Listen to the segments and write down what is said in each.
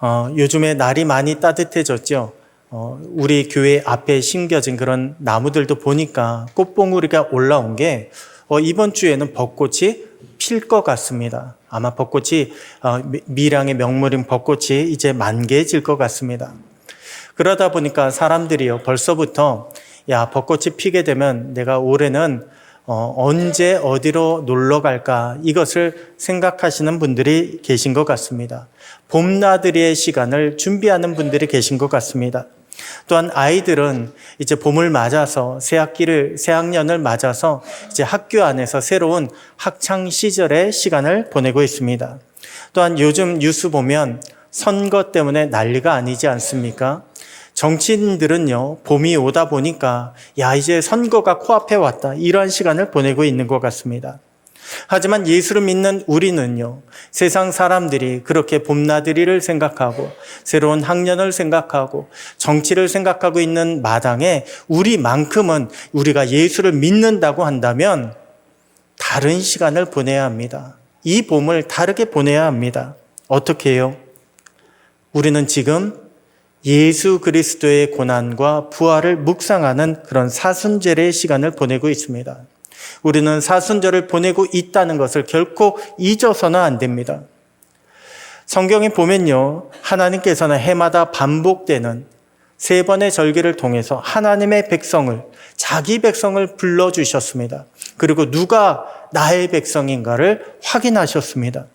어, 요즘에 날이 많이 따뜻해졌죠. 어, 우리 교회 앞에 심겨진 그런 나무들도 보니까 꽃봉우리가 올라온 게 어, 이번 주에는 벚꽃이 필 것 같습니다. 아마 벚꽃이 어, 미- 미량의 명물인 벚꽃이 이제 만개해질 것 같습니다. 그러다 보니까 사람들이요 벌써부터 야 벚꽃이 피게 되면 내가 올해는 어, 언제 어디로 놀러 갈까 이것을 생각하시는 분들이 계신 것 같습니다. 봄나들이의 시간을 준비하는 분들이 계신 것 같습니다. 또한 아이들은 이제 봄을 맞아서 새 학기를 새 학년을 맞아서 이제 학교 안에서 새로운 학창 시절의 시간을 보내고 있습니다. 또한 요즘 뉴스 보면 선거 때문에 난리가 아니지 않습니까? 정치인들은요, 봄이 오다 보니까, 야, 이제 선거가 코앞에 왔다. 이러한 시간을 보내고 있는 것 같습니다. 하지만 예수를 믿는 우리는요, 세상 사람들이 그렇게 봄나들이를 생각하고, 새로운 학년을 생각하고, 정치를 생각하고 있는 마당에 우리만큼은 우리가 예수를 믿는다고 한다면, 다른 시간을 보내야 합니다. 이 봄을 다르게 보내야 합니다. 어떻게 해요? 우리는 지금 예수 그리스도의 고난과 부활을 묵상하는 그런 사순절의 시간을 보내고 있습니다. 우리는 사순절을 보내고 있다는 것을 결코 잊어서는 안 됩니다. 성경에 보면요. 하나님께서는 해마다 반복되는 세 번의 절기를 통해서 하나님의 백성을, 자기 백성을 불러주셨습니다. 그리고 누가 나의 백성인가를 확인하셨습니다.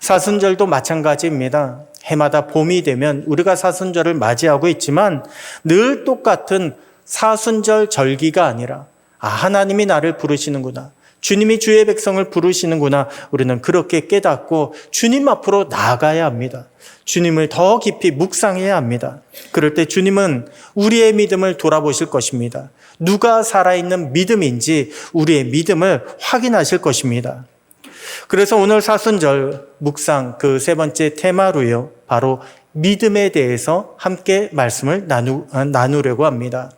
사순절도 마찬가지입니다. 해마다 봄이 되면 우리가 사순절을 맞이하고 있지만 늘 똑같은 사순절 절기가 아니라 아, 하나님이 나를 부르시는구나. 주님이 주의 백성을 부르시는구나. 우리는 그렇게 깨닫고 주님 앞으로 나아가야 합니다. 주님을 더 깊이 묵상해야 합니다. 그럴 때 주님은 우리의 믿음을 돌아보실 것입니다. 누가 살아있는 믿음인지 우리의 믿음을 확인하실 것입니다. 그래서 오늘 사순절 묵상 그 세 번째 테마로요. 바로 믿음에 대해서 함께 말씀을 나누, 나누려고 합니다.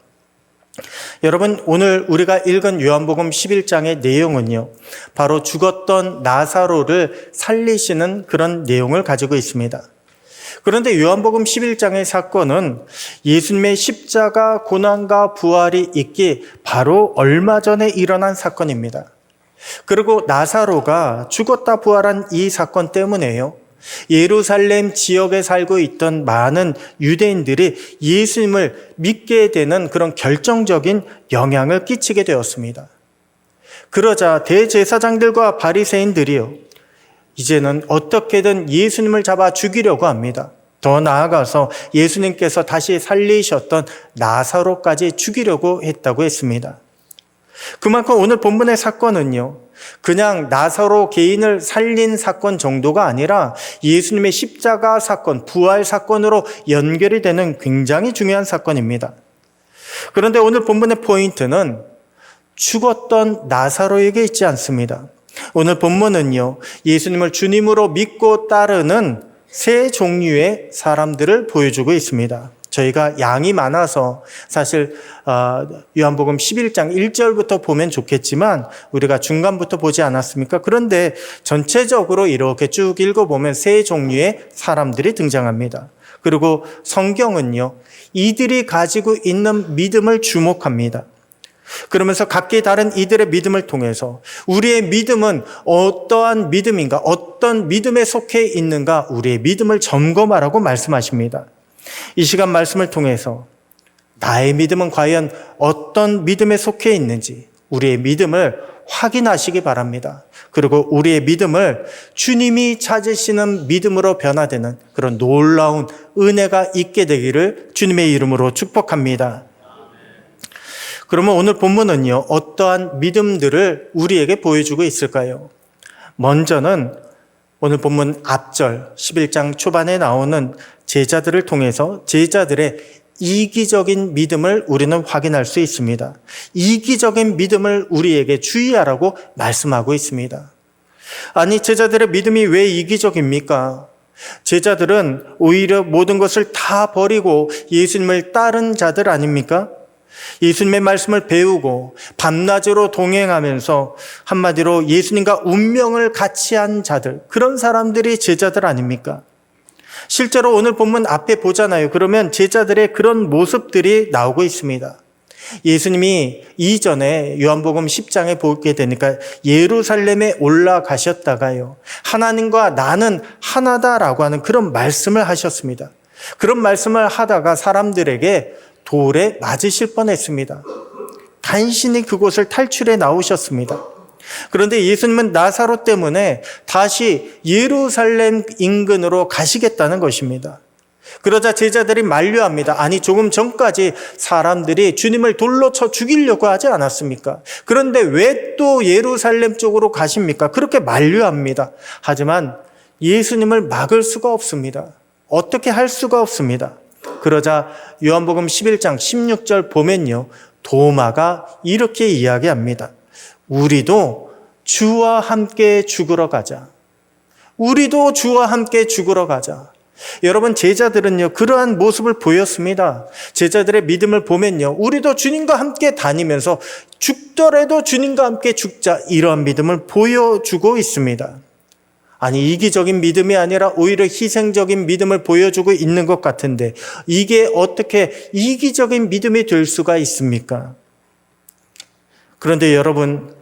여러분, 오늘 우리가 읽은 요한복음 11장의 내용은요. 바로 죽었던 나사로를 살리시는 그런 내용을 가지고 있습니다. 그런데 요한복음 11장의 사건은 예수님의 십자가 고난과 부활이 있기 바로 얼마 전에 일어난 사건입니다. 그리고 나사로가 죽었다 부활한 이 사건 때문에요. 예루살렘 지역에 살고 있던 많은 유대인들이 예수님을 믿게 되는 그런 결정적인 영향을 끼치게 되었습니다. 그러자 대제사장들과 바리새인들이요. 이제는 어떻게든 예수님을 잡아 죽이려고 합니다. 더 나아가서 예수님께서 다시 살리셨던 나사로까지 죽이려고 했다고 했습니다. 그만큼 오늘 본문의 사건은요, 그냥 나사로 개인을 살린 사건 정도가 아니라 예수님의 십자가 사건, 부활 사건으로 연결이 되는 굉장히 중요한 사건입니다. 그런데 오늘 본문의 포인트는 죽었던 나사로에게 있지 않습니다. 오늘 본문은요, 예수님을 주님으로 믿고 따르는 세 종류의 사람들을 보여주고 있습니다. 저희가 양이 많아서 사실 어, 요한복음 11장 1절부터 보면 좋겠지만 우리가 중간부터 보지 않았습니까? 그런데 전체적으로 이렇게 쭉 읽어보면 세 종류의 사람들이 등장합니다. 그리고 성경은요, 이들이 가지고 있는 믿음을 주목합니다. 그러면서 각기 다른 이들의 믿음을 통해서 우리의 믿음은 어떠한 믿음인가, 어떤 믿음에 속해 있는가, 우리의 믿음을 점검하라고 말씀하십니다. 이 시간 말씀을 통해서 나의 믿음은 과연 어떤 믿음에 속해 있는지 우리의 믿음을 확인하시기 바랍니다. 그리고 우리의 믿음을 주님이 찾으시는 믿음으로 변화되는 그런 놀라운 은혜가 있게 되기를 주님의 이름으로 축복합니다. 그러면 오늘 본문은요, 어떠한 믿음들을 우리에게 보여주고 있을까요? 먼저는 오늘 본문 앞절 11장 초반에 나오는 제자들을 통해서 제자들의 이기적인 믿음을 우리는 확인할 수 있습니다. 이기적인 믿음을 우리에게 주의하라고 말씀하고 있습니다. 아니, 제자들의 믿음이 왜 이기적입니까? 제자들은 오히려 모든 것을 다 버리고 예수님을 따른 자들 아닙니까? 예수님의 말씀을 배우고 밤낮으로 동행하면서 한마디로 예수님과 운명을 같이 한 자들, 그런 사람들이 제자들 아닙니까? 실제로 오늘 본문 앞에 보잖아요. 그러면 제자들의 그런 모습들이 나오고 있습니다. 예수님이 이전에 요한복음 10장에 보게 되니까 예루살렘에 올라가셨다가요. 하나님과 나는 하나다라고 하는 그런 말씀을 하셨습니다. 그런 말씀을 하다가 사람들에게 돌에 맞으실 뻔했습니다. 간신히 그곳을 탈출해 나오셨습니다. 그런데 예수님은 나사로 때문에 다시 예루살렘 인근으로 가시겠다는 것입니다. 그러자 제자들이 만류합니다. 아니, 조금 전까지 사람들이 주님을 돌로 쳐 죽이려고 하지 않았습니까? 그런데 왜 또 예루살렘 쪽으로 가십니까? 그렇게 만류합니다. 하지만 예수님을 막을 수가 없습니다. 어떻게 할 수가 없습니다. 그러자 요한복음 11장 16절 보면요. 도마가 이렇게 이야기합니다. 우리도 주와 함께 죽으러 가자. 우리도 주와 함께 죽으러 가자. 여러분, 제자들은요, 그러한 모습을 보였습니다. 제자들의 믿음을 보면요, 우리도 주님과 함께 다니면서 죽더라도 주님과 함께 죽자. 이러한 믿음을 보여주고 있습니다. 아니, 이기적인 믿음이 아니라 오히려 희생적인 믿음을 보여주고 있는 것 같은데, 이게 어떻게 이기적인 믿음이 될 수가 있습니까? 그런데 여러분,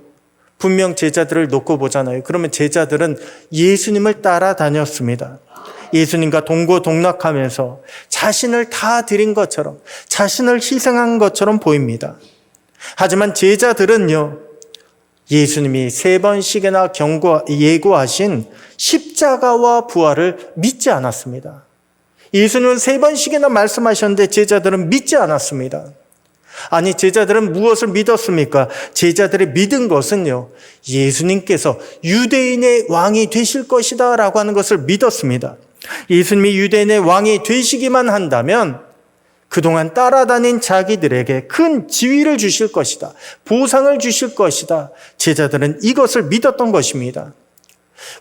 분명 제자들을 놓고 보잖아요. 그러면 제자들은 예수님을 따라다녔습니다. 예수님과 동고동락하면서 자신을 다 드린 것처럼, 자신을 희생한 것처럼 보입니다. 하지만 제자들은요, 예수님이 세 번씩이나 경고, 예고하신 십자가와 부활을 믿지 않았습니다. 예수님은 세 번씩이나 말씀하셨는데 제자들은 믿지 않았습니다. 아니, 제자들은 무엇을 믿었습니까? 제자들이 믿은 것은요, 예수님께서 유대인의 왕이 되실 것이다 라고 하는 것을 믿었습니다. 예수님이 유대인의 왕이 되시기만 한다면 그동안 따라다닌 자기들에게 큰 지위를 주실 것이다. 보상을 주실 것이다. 제자들은 이것을 믿었던 것입니다.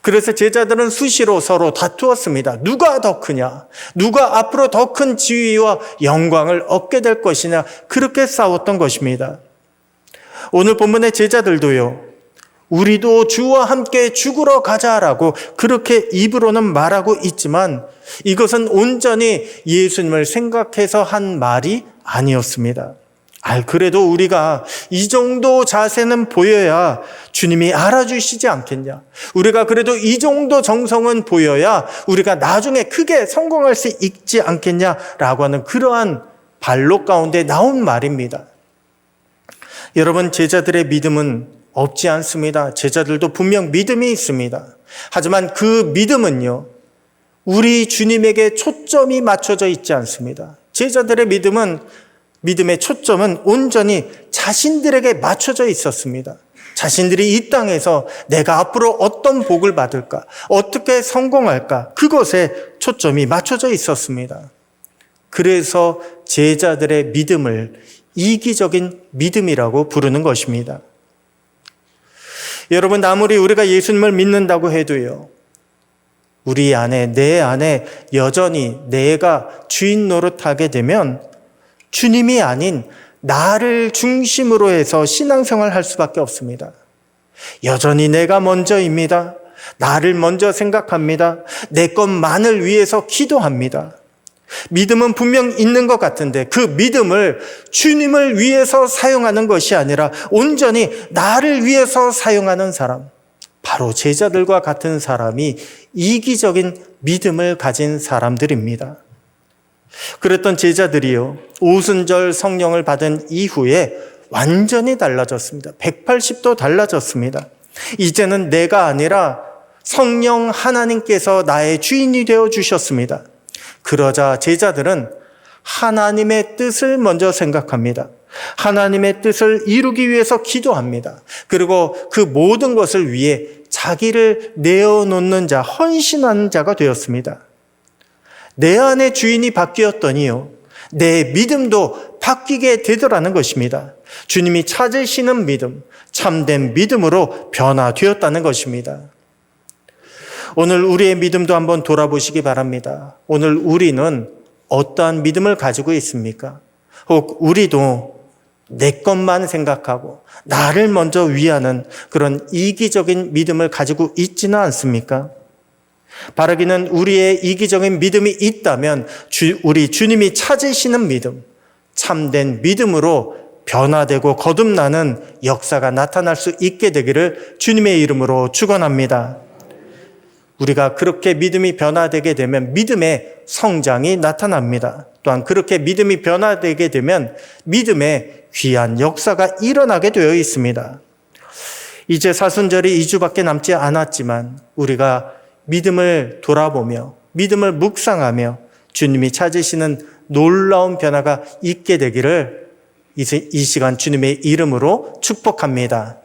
그래서 제자들은 수시로 서로 다투었습니다. 누가 더 크냐? 누가 앞으로 더 큰 지위와 영광을 얻게 될 것이냐? 그렇게 싸웠던 것입니다. 오늘 본문의 제자들도요. 우리도 주와 함께 죽으러 가자라고 그렇게 입으로는 말하고 있지만 이것은 온전히 예수님을 생각해서 한 말이 아니었습니다. 아, 그래도 우리가 이 정도 자세는 보여야 주님이 알아주시지 않겠냐. 우리가 그래도 이 정도 정성은 보여야 우리가 나중에 크게 성공할 수 있지 않겠냐라고 하는 그러한 반로 가운데 나온 말입니다. 여러분, 제자들의 믿음은 없지 않습니다. 제자들도 분명 믿음이 있습니다. 하지만 그 믿음은요, 우리 주님에게 초점이 맞춰져 있지 않습니다. 제자들의 믿음은, 믿음의 초점은 온전히 자신들에게 맞춰져 있었습니다. 자신들이 이 땅에서 내가 앞으로 어떤 복을 받을까, 어떻게 성공할까, 그것에 초점이 맞춰져 있었습니다. 그래서 제자들의 믿음을 이기적인 믿음이라고 부르는 것입니다. 여러분, 아무리 우리가 예수님을 믿는다고 해도요, 우리 안에, 내 안에 여전히 내가 주인 노릇하게 되면 주님이 아닌 나를 중심으로 해서 신앙생활 할 수밖에 없습니다. 여전히 내가 먼저입니다. 나를 먼저 생각합니다. 내 것만을 위해서 기도합니다. 믿음은 분명 있는 것 같은데 그 믿음을 주님을 위해서 사용하는 것이 아니라 온전히 나를 위해서 사용하는 사람, 바로 제자들과 같은 사람이 이기적인 믿음을 가진 사람들입니다. 그랬던 제자들이요, 오순절 성령을 받은 이후에 완전히 달라졌습니다. 180도 달라졌습니다. 이제는 내가 아니라 성령 하나님께서 나의 주인이 되어 주셨습니다. 그러자 제자들은 하나님의 뜻을 먼저 생각합니다. 하나님의 뜻을 이루기 위해서 기도합니다. 그리고 그 모든 것을 위해 자기를 내어놓는 자, 헌신하는 자가 되었습니다. 내 안의 주인이 바뀌었더니요. 내 믿음도 바뀌게 되더라는 것입니다. 주님이 찾으시는 믿음, 참된 믿음으로 변화되었다는 것입니다. 오늘 우리의 믿음도 한번 돌아보시기 바랍니다. 오늘 우리는 어떠한 믿음을 가지고 있습니까? 혹 우리도 내 것만 생각하고 나를 먼저 위하는 그런 이기적인 믿음을 가지고 있지는 않습니까? 바라기는 우리의 이기적인 믿음이 있다면 주, 우리 주님이 찾으시는 믿음, 참된 믿음으로 변화되고 거듭나는 역사가 나타날 수 있게 되기를 주님의 이름으로 축원합니다. 우리가 그렇게 믿음이 변화되게 되면 믿음의 성장이 나타납니다. 또한 그렇게 믿음이 변화되게 되면 믿음의 귀한 역사가 일어나게 되어 있습니다. 이제 사순절이 2주밖에 남지 않았지만 우리가 믿음을 돌아보며 믿음을 묵상하며 주님이 찾으시는 놀라운 변화가 있게 되기를 이 시간 주님의 이름으로 축복합니다.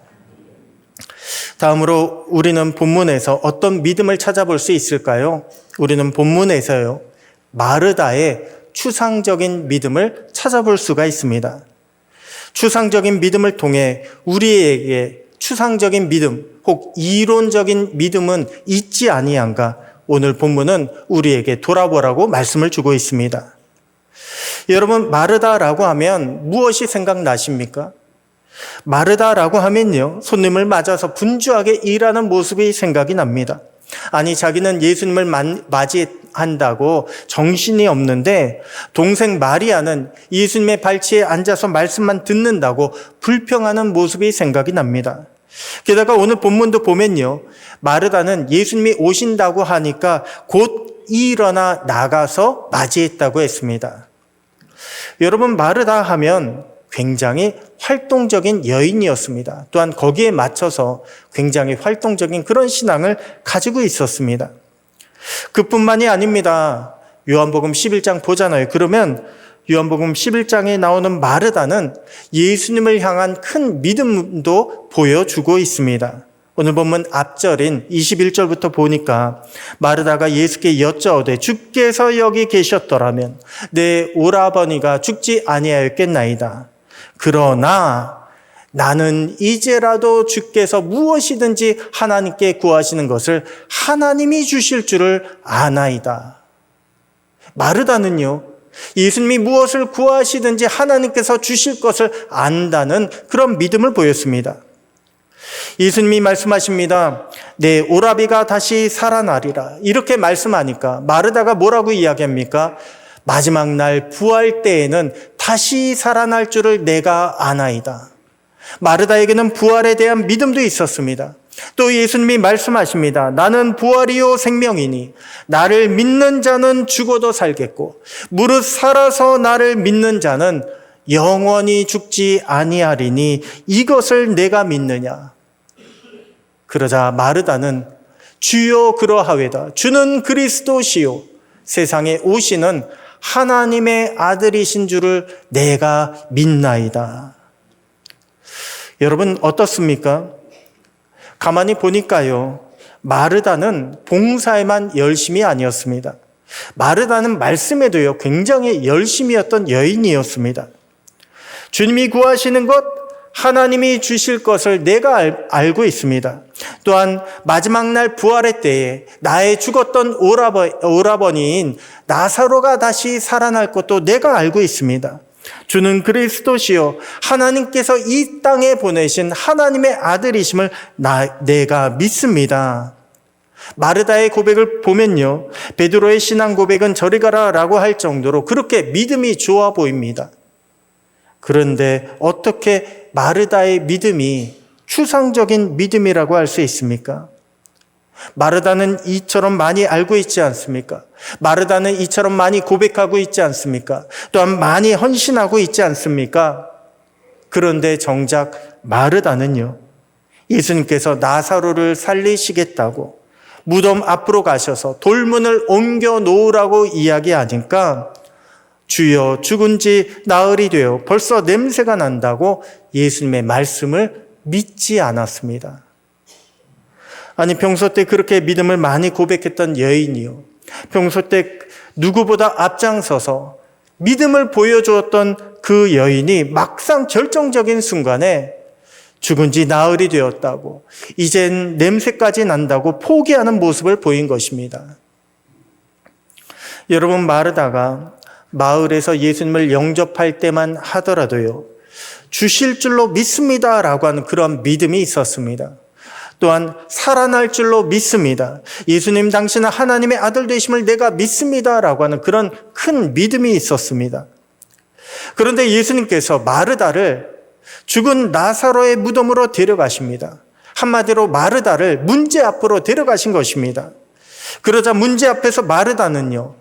다음으로 우리는 본문에서 어떤 믿음을 찾아볼 수 있을까요? 우리는 본문에서요, 마르다의 추상적인 믿음을 찾아볼 수가 있습니다. 추상적인 믿음을 통해 우리에게 추상적인 믿음, 혹 이론적인 믿음은 있지 아니한가? 오늘 본문은 우리에게 돌아보라고 말씀을 주고 있습니다. 여러분, 마르다라고 하면 무엇이 생각나십니까? 마르다라고 하면요, 손님을 맞아서 분주하게 일하는 모습이 생각이 납니다. 아니, 자기는 예수님을 맞이한다고 정신이 없는데, 동생 마리아는 예수님의 발치에 앉아서 말씀만 듣는다고 불평하는 모습이 생각이 납니다. 게다가 오늘 본문도 보면요, 마르다는 예수님이 오신다고 하니까 곧 일어나 나가서 맞이했다고 했습니다. 여러분, 마르다 하면 굉장히 활동적인 여인이었습니다. 또한 거기에 맞춰서 굉장히 활동적인 그런 신앙을 가지고 있었습니다. 그뿐만이 아닙니다. 요한복음 11장 보잖아요. 그러면 요한복음 11장에 나오는 마르다는 예수님을 향한 큰 믿음도 보여주고 있습니다. 오늘 본문 앞절인 21절부터 보니까 마르다가 예수께 여짜오되 주께서 여기 계셨더라면 내 오라버니가 죽지 아니하였겠나이다. 그러나 나는 이제라도 주께서 무엇이든지 하나님께 구하시는 것을 하나님이 주실 줄을 아나이다. 마르다는요, 예수님이 무엇을 구하시든지 하나님께서 주실 것을 안다는 그런 믿음을 보였습니다. 예수님이 말씀하십니다. 내 오라비가 다시 살아나리라. 이렇게 말씀하니까 마르다가 뭐라고 이야기합니까? 마지막 날 부활 때에는 다시 살아날 줄을 내가 아나이다. 마르다에게는 부활에 대한 믿음도 있었습니다. 또 예수님이 말씀하십니다. 나는 부활이요 생명이니 나를 믿는 자는 죽어도 살겠고 무릇 살아서 나를 믿는 자는 영원히 죽지 아니하리니 이것을 내가 믿느냐. 그러자 마르다는 주여 그러하외다. 주는 그리스도시요 세상에 오시는 하나님의 아들이신 줄을 내가 믿나이다. 여러분 어떻습니까? 가만히 보니까요. 마르다는 봉사에만 열심이 아니었습니다. 마르다는 말씀에도요. 굉장히 열심이었던 여인이었습니다. 주님이 구하시는 것 하나님이 주실 것을 내가 알, 알고 있습니다. 또한 마지막 날 부활의 때에 나의 죽었던 오라버, 오라버니인 나사로가 다시 살아날 것도 내가 알고 있습니다. 주는 그리스도시요 하나님께서 이 땅에 보내신 하나님의 아들이심을 나, 내가 믿습니다. 마르다의 고백을 보면요. 베드로의 신앙 고백은 저리 가라라고 할 정도로 그렇게 믿음이 좋아 보입니다. 그런데 어떻게 마르다의 믿음이 추상적인 믿음이라고 할 수 있습니까? 마르다는 이처럼 많이 알고 있지 않습니까? 마르다는 이처럼 많이 고백하고 있지 않습니까? 또한 많이 헌신하고 있지 않습니까? 그런데 정작 마르다는요, 예수님께서 나사로를 살리시겠다고 무덤 앞으로 가셔서 돌문을 옮겨 놓으라고 이야기하니까 주여 죽은 지 나흘이 되어 벌써 냄새가 난다고 예수님의 말씀을 믿지 않았습니다. 아니, 평소 때 그렇게 믿음을 많이 고백했던 여인이요. 평소 때 누구보다 앞장서서 믿음을 보여주었던 그 여인이 막상 결정적인 순간에 죽은 지 나흘이 되었다고, 이젠 냄새까지 난다고 포기하는 모습을 보인 것입니다. 여러분, 마르다가 마을에서 예수님을 영접할 때만 하더라도요, 주실 줄로 믿습니다라고 하는 그런 믿음이 있었습니다. 또한 살아날 줄로 믿습니다. 예수님 당신은 하나님의 아들 되심을 내가 믿습니다라고 하는 그런 큰 믿음이 있었습니다. 그런데 예수님께서 마르다를 죽은 나사로의 무덤으로 데려가십니다. 한마디로 마르다를 문제 앞으로 데려가신 것입니다. 그러자 문제 앞에서 마르다는요,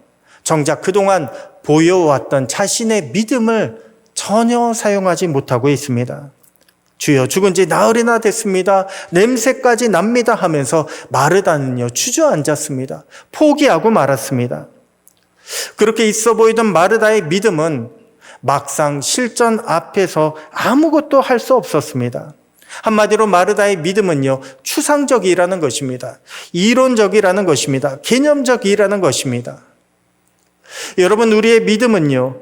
정작 그동안 보여왔던 자신의 믿음을 전혀 사용하지 못하고 있습니다. 주여 죽은 지 나흘이나 됐습니다. 냄새까지 납니다 하면서 마르다는요, 주저앉았습니다. 포기하고 말았습니다. 그렇게 있어 보이던 마르다의 믿음은 막상 실전 앞에서 아무것도 할 수 없었습니다. 한마디로 마르다의 믿음은요, 추상적이라는 것입니다. 이론적이라는 것입니다. 개념적이라는 것입니다. 여러분, 우리의 믿음은요,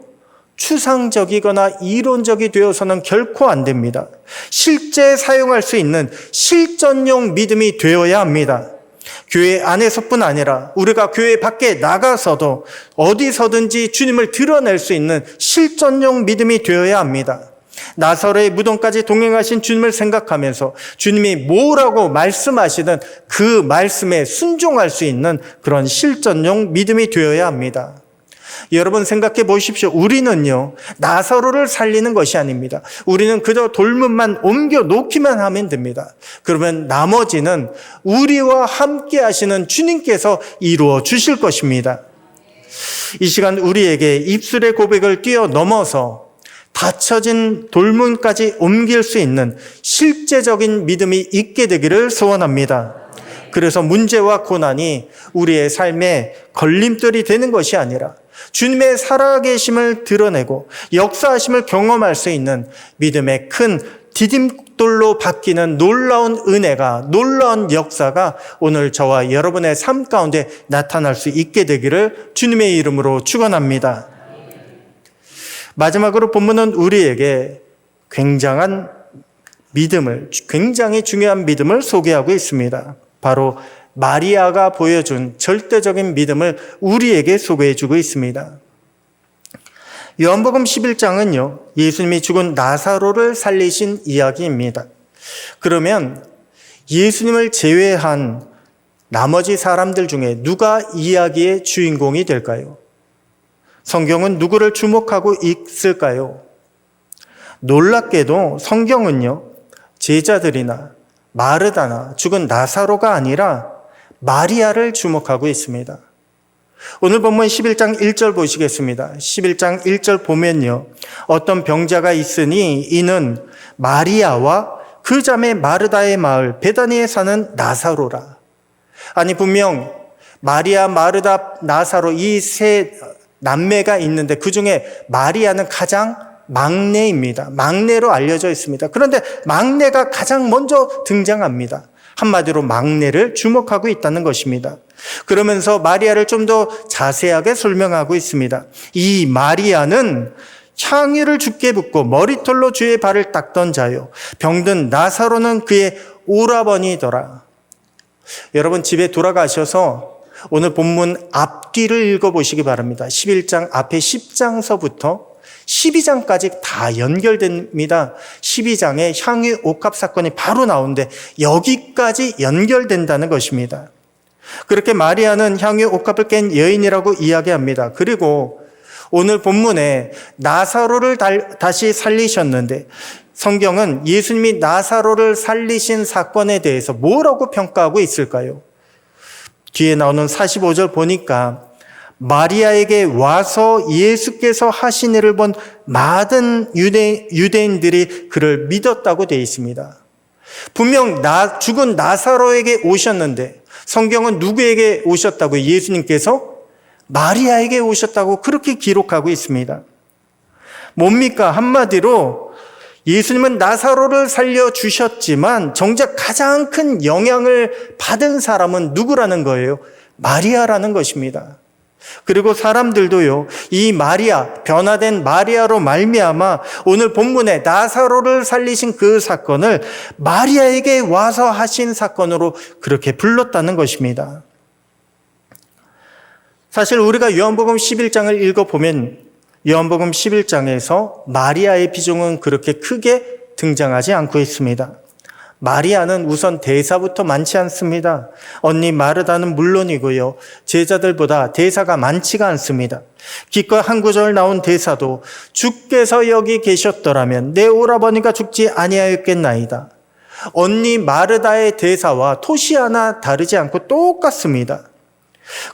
추상적이거나 이론적이 되어서는 결코 안 됩니다. 실제 사용할 수 있는 실전용 믿음이 되어야 합니다. 교회 안에서뿐 아니라 우리가 교회 밖에 나가서도 어디서든지 주님을 드러낼 수 있는 실전용 믿음이 되어야 합니다. 나사로의 무덤까지 동행하신 주님을 생각하면서 주님이 뭐라고 말씀하시든 그 말씀에 순종할 수 있는 그런 실전용 믿음이 되어야 합니다. 여러분 생각해 보십시오. 우리는요, 나사로를 살리는 것이 아닙니다. 우리는 그저 돌문만 옮겨 놓기만 하면 됩니다. 그러면 나머지는 우리와 함께 하시는 주님께서 이루어 주실 것입니다. 이 시간 우리에게 입술의 고백을 뛰어넘어서 닫혀진 돌문까지 옮길 수 있는 실제적인 믿음이 있게 되기를 소원합니다. 그래서 문제와 고난이 우리의 삶에 걸림돌이 되는 것이 아니라 주님의 살아계심을 드러내고 역사하심을 경험할 수 있는 믿음의 큰 디딤돌로 바뀌는 놀라운 은혜가 놀라운 역사가 오늘 저와 여러분의 삶 가운데 나타날 수 있게 되기를 주님의 이름으로 축원합니다. 마지막으로 본문은 우리에게 굉장한 믿음을 굉장히 중요한 믿음을 소개하고 있습니다. 바로 마리아가 보여준 절대적인 믿음을 우리에게 소개해 주고 있습니다. 요한복음 11장은요, 예수님이 죽은 나사로를 살리신 이야기입니다. 그러면 예수님을 제외한 나머지 사람들 중에 누가 이야기의 주인공이 될까요? 성경은 누구를 주목하고 있을까요? 놀랍게도 성경은요, 제자들이나 마르다나 죽은 나사로가 아니라 마리아를 주목하고 있습니다. 오늘 본문 11장 1절 보시겠습니다. 11장 1절 보면요. 어떤 병자가 있으니 이는 마리아와 그 자매 마르다의 마을 베다니에 사는 나사로라. 아니 분명 마리아, 마르다, 나사로 이 세 남매가 있는데 그 중에 마리아는 가장 막내입니다. 막내로 알려져 있습니다. 그런데 막내가 가장 먼저 등장합니다. 한마디로 막내를 주목하고 있다는 것입니다. 그러면서 마리아를 좀 더 자세하게 설명하고 있습니다. 이 마리아는 향유를 죽게 붓고 머리털로 주의 발을 닦던 자요. 병든 나사로는 그의 오라버니더라. 여러분 집에 돌아가셔서 오늘 본문 앞뒤를 읽어보시기 바랍니다. 11장 앞에 10장서부터 12장까지 다 연결됩니다. 12장에 향유 옥합 사건이 바로 나오는데 여기까지 연결된다는 것입니다. 그렇게 마리아는 향유 옥합을 깬 여인이라고 이야기합니다. 그리고 오늘 본문에 나사로를 다시 살리셨는데 성경은 예수님이 나사로를 살리신 사건에 대해서 뭐라고 평가하고 있을까요? 뒤에 나오는 45절 보니까 마리아에게 와서 예수께서 하신 일을 본 많은 유대, 유대인들이 그를 믿었다고 되어 있습니다. 분명 나, 죽은 나사로에게 오셨는데 성경은 누구에게 오셨다고 예수님께서 마리아에게 오셨다고 그렇게 기록하고 있습니다. 뭡니까? 한마디로 예수님은 나사로를 살려주셨지만 정작 가장 큰 영향을 받은 사람은 누구라는 거예요? 마리아라는 것입니다. 그리고 사람들도요, 이 마리아, 변화된 마리아로 말미암아 오늘 본문에 나사로를 살리신 그 사건을 마리아에게 와서 하신 사건으로 그렇게 불렀다는 것입니다. 사실 우리가 요한복음 11장을 읽어 보면 요한복음 11장에서 마리아의 비중은 그렇게 크게 등장하지 않고 있습니다. 마리아는 우선 대사부터 많지 않습니다. 언니 마르다는 물론이고요. 제자들보다 대사가 많지가 않습니다. 기껏 한 구절 나온 대사도 주께서 여기 계셨더라면 내 오라버니가 죽지 아니하였겠나이다. 언니 마르다의 대사와 토시 하나 다르지 않고 똑같습니다.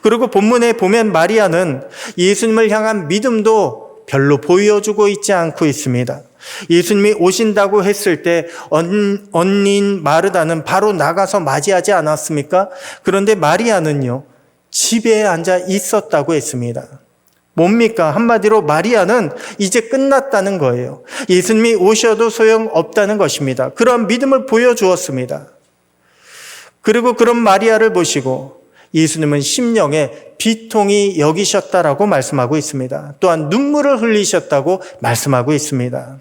그리고 본문에 보면 마리아는 예수님을 향한 믿음도 별로 보여주고 있지 않고 있습니다. 예수님이 오신다고 했을 때 언, 언니인 마르다는 바로 나가서 맞이하지 않았습니까? 그런데 마리아는요, 집에 앉아 있었다고 했습니다. 뭡니까? 한마디로 마리아는 이제 끝났다는 거예요. 예수님이 오셔도 소용 없다는 것입니다. 그런 믿음을 보여주었습니다. 그리고 그런 마리아를 보시고 예수님은 심령에 비통이 여기셨다라고 말씀하고 있습니다. 또한 눈물을 흘리셨다고 말씀하고 있습니다.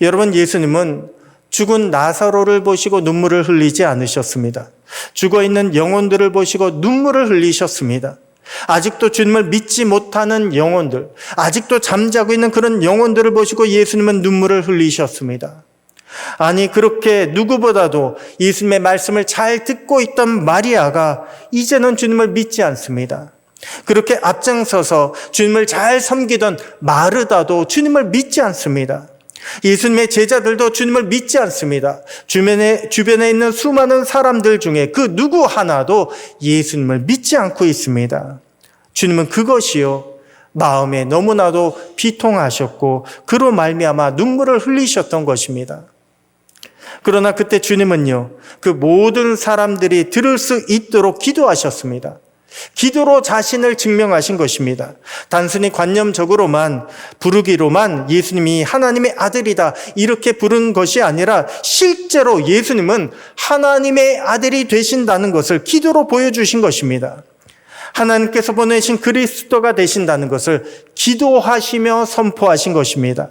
여러분, 예수님은 죽은 나사로를 보시고 눈물을 흘리지 않으셨습니다. 죽어 있는 영혼들을 보시고 눈물을 흘리셨습니다. 아직도 주님을 믿지 못하는 영혼들, 아직도 잠자고 있는 그런 영혼들을 보시고 예수님은 눈물을 흘리셨습니다. 아니, 그렇게 누구보다도 예수님의 말씀을 잘 듣고 있던 마리아가 이제는 주님을 믿지 않습니다. 그렇게 앞장서서 주님을 잘 섬기던 마르다도 주님을 믿지 않습니다. 예수님의 제자들도 주님을 믿지 않습니다. 주변에, 주변에 있는 수많은 사람들 중에 그 누구 하나도 예수님을 믿지 않고 있습니다. 주님은 그것이요. 마음에 너무나도 비통하셨고 그로 말미암아 눈물을 흘리셨던 것입니다. 그러나 그때 주님은요. 그 모든 사람들이 들을 수 있도록 기도하셨습니다. 기도로 자신을 증명하신 것입니다. 단순히 관념적으로만 부르기로만 예수님이 하나님의 아들이다 이렇게 부른 것이 아니라 실제로 예수님은 하나님의 아들이 되신다는 것을 기도로 보여주신 것입니다. 하나님께서 보내신 그리스도가 되신다는 것을 기도하시며 선포하신 것입니다.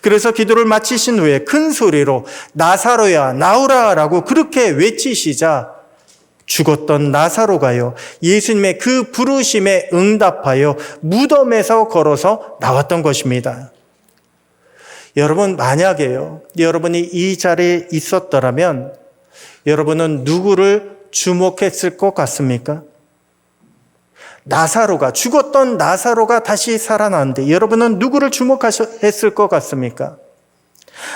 그래서 기도를 마치신 후에 큰 소리로 나사로야 나오라라고 그렇게 외치시자 죽었던 나사로가요. 예수님의 그 부르심에 응답하여 무덤에서 걸어서 나왔던 것입니다. 여러분, 만약에요. 여러분이 이 자리에 있었더라면 여러분은 누구를 주목했을 것 같습니까? 나사로가, 죽었던 나사로가 다시 살아났는데 여러분은 누구를 주목했을 것 같습니까?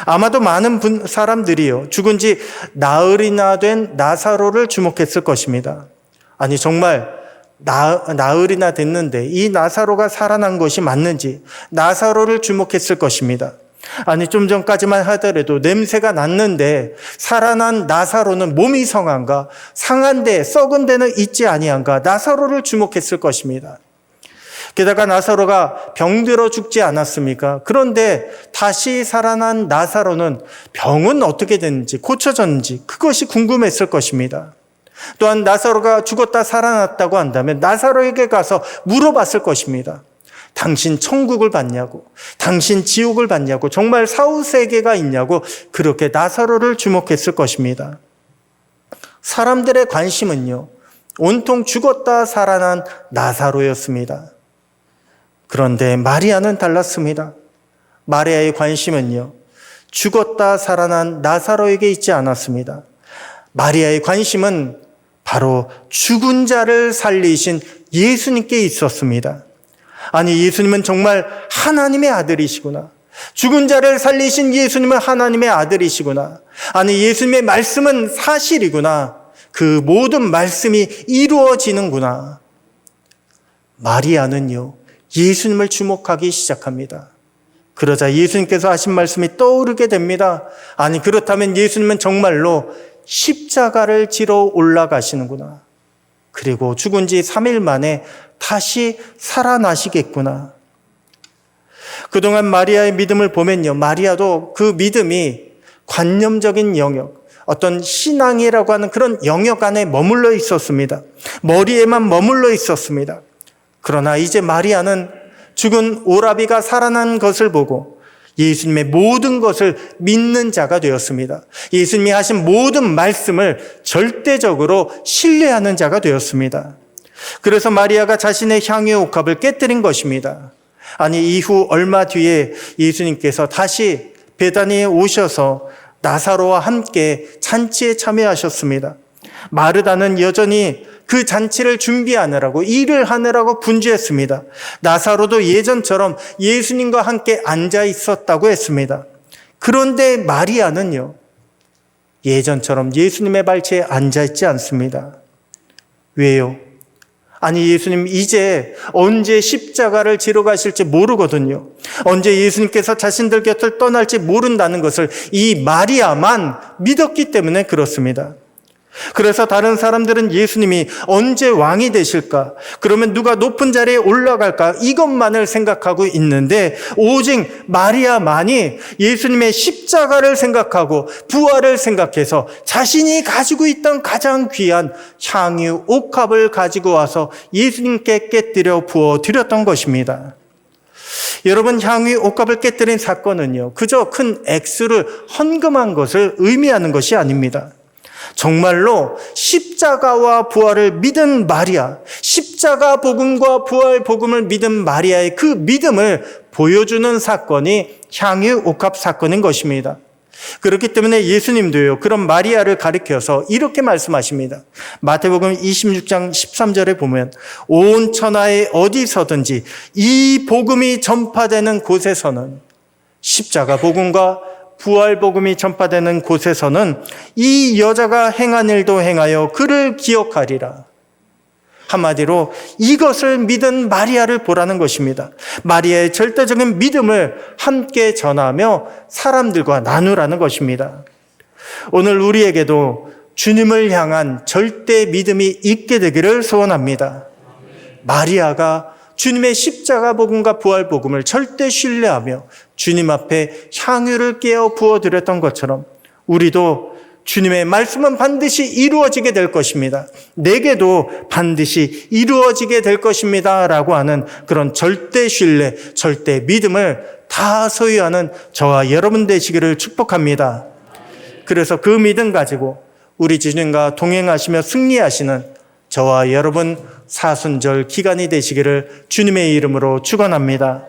아마도 많은 분, 사람들이요. 죽은 지 나흘이나 된 나사로를 주목했을 것입니다. 아니, 정말 나, 나흘이나 됐는데 이 나사로가 살아난 것이 맞는지 나사로를 주목했을 것입니다. 아니, 좀 전까지만 하더라도 냄새가 났는데 살아난 나사로는 몸이 성한가? 상한 데, 썩은 데는 있지 아니한가? 나사로를 주목했을 것입니다. 게다가 나사로가 병들어 죽지 않았습니까? 그런데 다시 살아난 나사로는 병은 어떻게 됐는지, 고쳐졌는지, 그것이 궁금했을 것입니다. 또한 나사로가 죽었다 살아났다고 한다면 나사로에게 가서 물어봤을 것입니다. 당신 천국을 받냐고, 당신 지옥을 받냐고, 정말 사후세계가 있냐고, 그렇게 나사로를 주목했을 것입니다. 사람들의 관심은요, 온통 죽었다 살아난 나사로였습니다. 그런데 마리아는 달랐습니다. 마리아의 관심은요, 죽었다 살아난 나사로에게 있지 않았습니다. 마리아의 관심은 바로 죽은 자를 살리신 예수님께 있었습니다. 아니, 예수님은 정말 하나님의 아들이시구나. 죽은 자를 살리신 예수님은 하나님의 아들이시구나. 아니, 예수님의 말씀은 사실이구나. 그 모든 말씀이 이루어지는구나. 마리아는요, 예수님을 주목하기 시작합니다. 그러자 예수님께서 하신 말씀이 떠오르게 됩니다. 아니, 그렇다면 예수님은 정말로 십자가를 지러 올라가시는구나. 그리고 죽은 지 3일 만에 다시 살아나시겠구나. 그동안 마리아의 믿음을 보면요. 마리아도 그 믿음이 관념적인 영역, 어떤 신앙이라고 하는 그런 영역 안에 머물러 있었습니다. 머리에만 머물러 있었습니다. 그러나 이제 마리아는 죽은 오라비가 살아난 것을 보고 예수님의 모든 것을 믿는 자가 되었습니다. 예수님이 하신 모든 말씀을 절대적으로 신뢰하는 자가 되었습니다. 그래서 마리아가 자신의 향유 옥합을 깨뜨린 것입니다. 아니 이후 얼마 뒤에 예수님께서 다시 베다니에 오셔서 나사로와 함께 잔치에 참여하셨습니다. 마르다는 여전히 그 잔치를 준비하느라고 일을 하느라고 분주했습니다. 나사로도 예전처럼 예수님과 함께 앉아 있었다고 했습니다. 그런데 마리아는요, 예전처럼 예수님의 발치에 앉아 있지 않습니다. 왜요? 아니, 예수님 이제 언제 십자가를 지러 가실지 모르거든요. 언제 예수님께서 자신들 곁을 떠날지 모른다는 것을 이 마리아만 믿었기 때문에 그렇습니다. 그래서 다른 사람들은 예수님이 언제 왕이 되실까? 그러면 누가 높은 자리에 올라갈까? 이것만을 생각하고 있는데 오직 마리아만이 예수님의 십자가를 생각하고 부활을 생각해서 자신이 가지고 있던 가장 귀한 향유 옥합을 가지고 와서 예수님께 깨뜨려 부어 드렸던 것입니다. 여러분 향유 옥합을 깨뜨린 사건은요. 그저 큰 액수를 헌금한 것을 의미하는 것이 아닙니다. 정말로 십자가와 부활을 믿은 마리아, 십자가 복음과 부활 복음을 믿은 마리아의 그 믿음을 보여주는 사건이 향유 옥합 사건인 것입니다. 그렇기 때문에 예수님도요, 그런 마리아를 가리켜서 이렇게 말씀하십니다. 마태복음 26장 13절에 보면, 온 천하에 어디서든지 이 복음이 전파되는 곳에서는 십자가 복음과 부활 복음이 전파되는 곳에서는 이 여자가 행한 일도 행하여 그를 기억하리라. 한마디로 이것을 믿은 마리아를 보라는 것입니다. 마리아의 절대적인 믿음을 함께 전하며 사람들과 나누라는 것입니다. 오늘 우리에게도 주님을 향한 절대 믿음이 있게 되기를 소원합니다. 마리아가 주님의 십자가 복음과 부활 복음을 절대 신뢰하며 주님 앞에 향유를 깨어 부어 드렸던 것처럼 우리도 주님의 말씀은 반드시 이루어지게 될 것입니다. 내게도 반드시 이루어지게 될 것입니다. 라고 하는 그런 절대 신뢰, 절대 믿음을 다 소유하는 저와 여러분 되시기를 축복합니다. 그래서 그 믿음 가지고 우리 주님과 동행하시며 승리하시는 저와 여러분 사순절 기간이 되시기를 주님의 이름으로 축원합니다.